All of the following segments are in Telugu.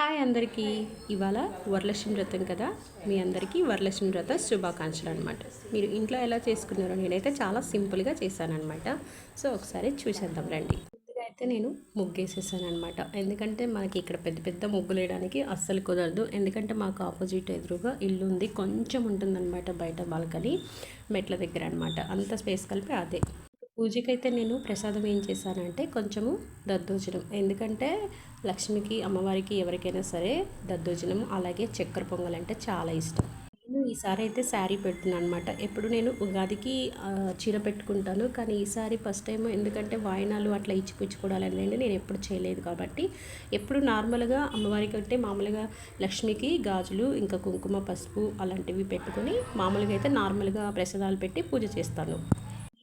హాయ్ అందరికీ. ఇవాళ వరలక్ష్మి వ్రతం కదా? మీ అందరికీ వరలక్ష్మి వ్రత శుభాకాంక్షలు అనమాట మీరు ఇంట్లో ఎలా చేసుకున్నారో నేనైతే చాలా సింపుల్గా చేశానమాట సో ఒకసారి చూసేద్దాం రండి. ముందుగా అయితే నేను ముగ్గేసేసాను అనమాట ఎందుకంటే మనకి ఇక్కడ పెద్ద పెద్ద ముగ్గులు వేయడానికి అస్సలు కుదరదు. ఎందుకంటే మాకు ఆపోజిట్ ఎదురుగా ఇల్లు ఉంది. కొంచెం ఉంటుందన్నమాట బయట బాల్కనీ మెట్ల దగ్గర అనమాట అంత స్పేస్ కలిపి అదే. పూజకైతే నేను ప్రసాదం ఏం చేశానంటే కొంచెము దద్దోజనం. ఎందుకంటే లక్ష్మికి అమ్మవారికి ఎవరికైనా సరే దద్దోజనం అలాగే చక్కెర పొంగల్ అంటే చాలా ఇష్టం. నేను ఈసారి అయితే శారీ పెడుతున్నాను అనమాట ఎప్పుడు నేను ఉగాదికి చీర పెట్టుకుంటాను. కానీ ఈసారి ఫస్ట్ టైం ఎందుకంటే వాయినాలు అట్లా ఇచ్చిపుచ్చుకోవాలనేది నేను ఎప్పుడు చేయలేదు కాబట్టి ఎప్పుడు నార్మల్గా అమ్మవారికి అంటే మామూలుగా లక్ష్మికి గాజులు ఇంకా కుంకుమ పసుపు అలాంటివి పెట్టుకొని మామూలుగా అయితే నార్మల్గా ప్రసాదాలు పెట్టి పూజ చేస్తాను.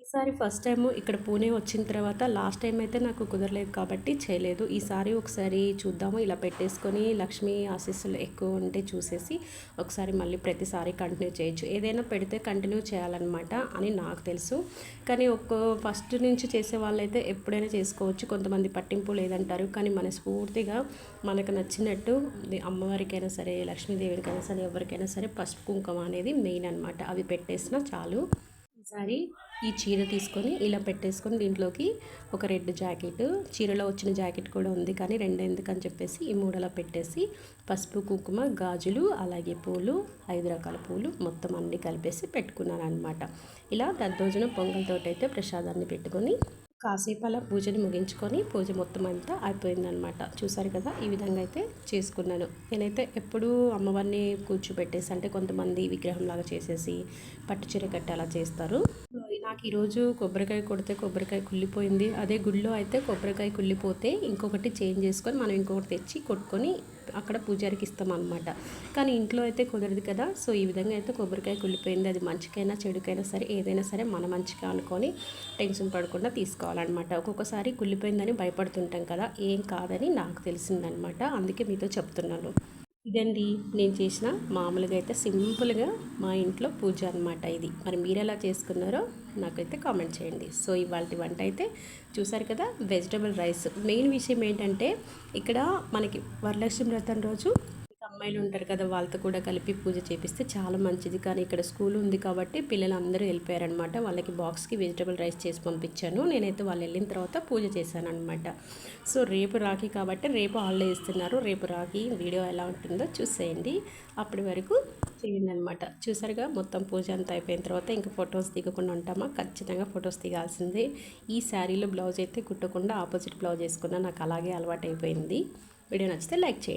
ఈసారి ఫస్ట్ టైం ఇక్కడ పూణే వచ్చిన తర్వాత లాస్ట్ టైం అయితే నాకు కుదరలేదు కాబట్టి చేయలేదు. ఈసారి ఒకసారి చూద్దాము. ఇలా పెట్టేసుకొని లక్ష్మీ ఆశీస్సులు ఎక్కువ ఉంటే చూసేసి ఒకసారి మళ్ళీ ప్రతిసారి కంటిన్యూ చేయొచ్చు. ఏదైనా పెడితే కంటిన్యూ చేయాలన్నమాట అని నాకు తెలుసు. కానీ ఒక్క ఫస్ట్ నుంచి చేసే వాళ్ళైతే ఎప్పుడైనా చేసుకోవచ్చు. కొంతమంది పట్టింపు లేదంటారు. కానీ మనస్ఫూర్తిగా మనకు నచ్చినట్టు అమ్మవారికైనా సరే లక్ష్మీదేవికైనా సరే ఎవరికైనా సరే పసుపు కుంకుమ అనేది మెయిన్ అనమాట అవి పెట్టేసినా చాలు. ఒకసారి ఈ చీర తీసుకొని ఇలా పెట్టేసుకొని దీంట్లోకి ఒక రెడ్ జాకెట్ చీరలో వచ్చిన జాకెట్ కూడా ఉంది కానీ రెండు ఎందుకని చెప్పేసి ఈ మూడలా పెట్టేసి పసుపు కుంకుమ గాజులు అలాగే పూలు ఐదు రకాల పూలు మొత్తం అన్నీ కలిపేసి పెట్టుకున్నాను అనమాట ఇలా దద్దోజనం పొంగల్తోటైతే ప్రసాదాన్ని పెట్టుకొని కాసేపు అలా పూజని ముగించుకొని పూజ మొత్తం అంతా అయిపోయిందనమాట చూసారు కదా ఈ విధంగా అయితే చేసుకున్నాను. నేనైతే ఎప్పుడూ అమ్మవారిని కూర్చోబెట్టేసి అంటే కొంతమంది విగ్రహం లాగా చేసేసి పట్టు చీర కట్టి అలా చేస్తారు. నాకు ఈరోజు కొబ్బరికాయ కొడితే కొబ్బరికాయ కుళ్ళిపోయింది. అదే గుళ్ళో అయితే కొబ్బరికాయ కుళ్ళిపోతే ఇంకొకటి చేంజ్ చేసుకొని మనం ఇంకొకటి తెచ్చి కొట్టుకొని అక్కడ పూజారికి ఇస్తాం అనమాట కానీ ఇంట్లో అయితే కుదరదు కదా. సో ఈ విధంగా అయితే కొబ్బరికాయ కుళ్ళిపోయింది. అది మంచికైనా చెడుకైనా సరే ఏదైనా సరే మన మంచిగా అనుకొని టెన్షన్ పడకుండా తీసుకోవాలన్నమాట. ఒక్కొక్కసారి కుళ్ళిపోయిందని భయపడుతుంటాం కదా. ఏం కాదని నాకు తెలిసిందనమాట అందుకే మీతో చెప్తున్నాను. ఇదండి నేను చేసిన మామూలుగా అయితే సింపుల్గా మా ఇంట్లో పూజ అనమాట ఇది. మరి మీరు ఎలా చేసుకున్నారో నాకైతే కామెంట్ చేయండి. సో ఇవాళ వంట అయితే చూసారు కదా వెజిటబుల్ రైస్. మెయిన్ విషయం ఏంటంటే ఇక్కడ మనకి వరలక్ష్మి వ్రతం రోజు అమ్మాయిలు ఉంటారు కదా వాళ్ళతో కూడా కలిపి పూజ చేపిస్తే చాలా మంచిది. కానీ ఇక్కడ స్కూల్ ఉంది కాబట్టి పిల్లలు అందరూ వెళ్ళిపోయారనమాట. వాళ్ళకి బాక్స్కి వెజిటబుల్ రైస్ చేసి పంపించాను. నేనైతే వాళ్ళు వెళ్ళిన తర్వాత పూజ చేశాను అనమాట సో రేపు రాఖీ కాబట్టి రేపు హాలిడే ఇస్తున్నారు. రేపు రాఖీ వీడియో ఎలా ఉంటుందో చూసేయండి. అప్పటి వరకు చేయండి అనమాట చూసారుగా మొత్తం పూజ అంతా అయిపోయిన తర్వాత ఇంకా ఫొటోస్ దిగకుండా ఉంటామా? ఖచ్చితంగా ఫొటోస్ దిగాల్సిందే. ఈ శారీలో బ్లౌజ్ అయితే కుట్టకుండా ఆపోజిట్ బ్లౌజ్ వేసుకున్నా నాకు అలాగే అలవాటు అయిపోయింది వీడియో నచ్చితే లైక్ చేయండి.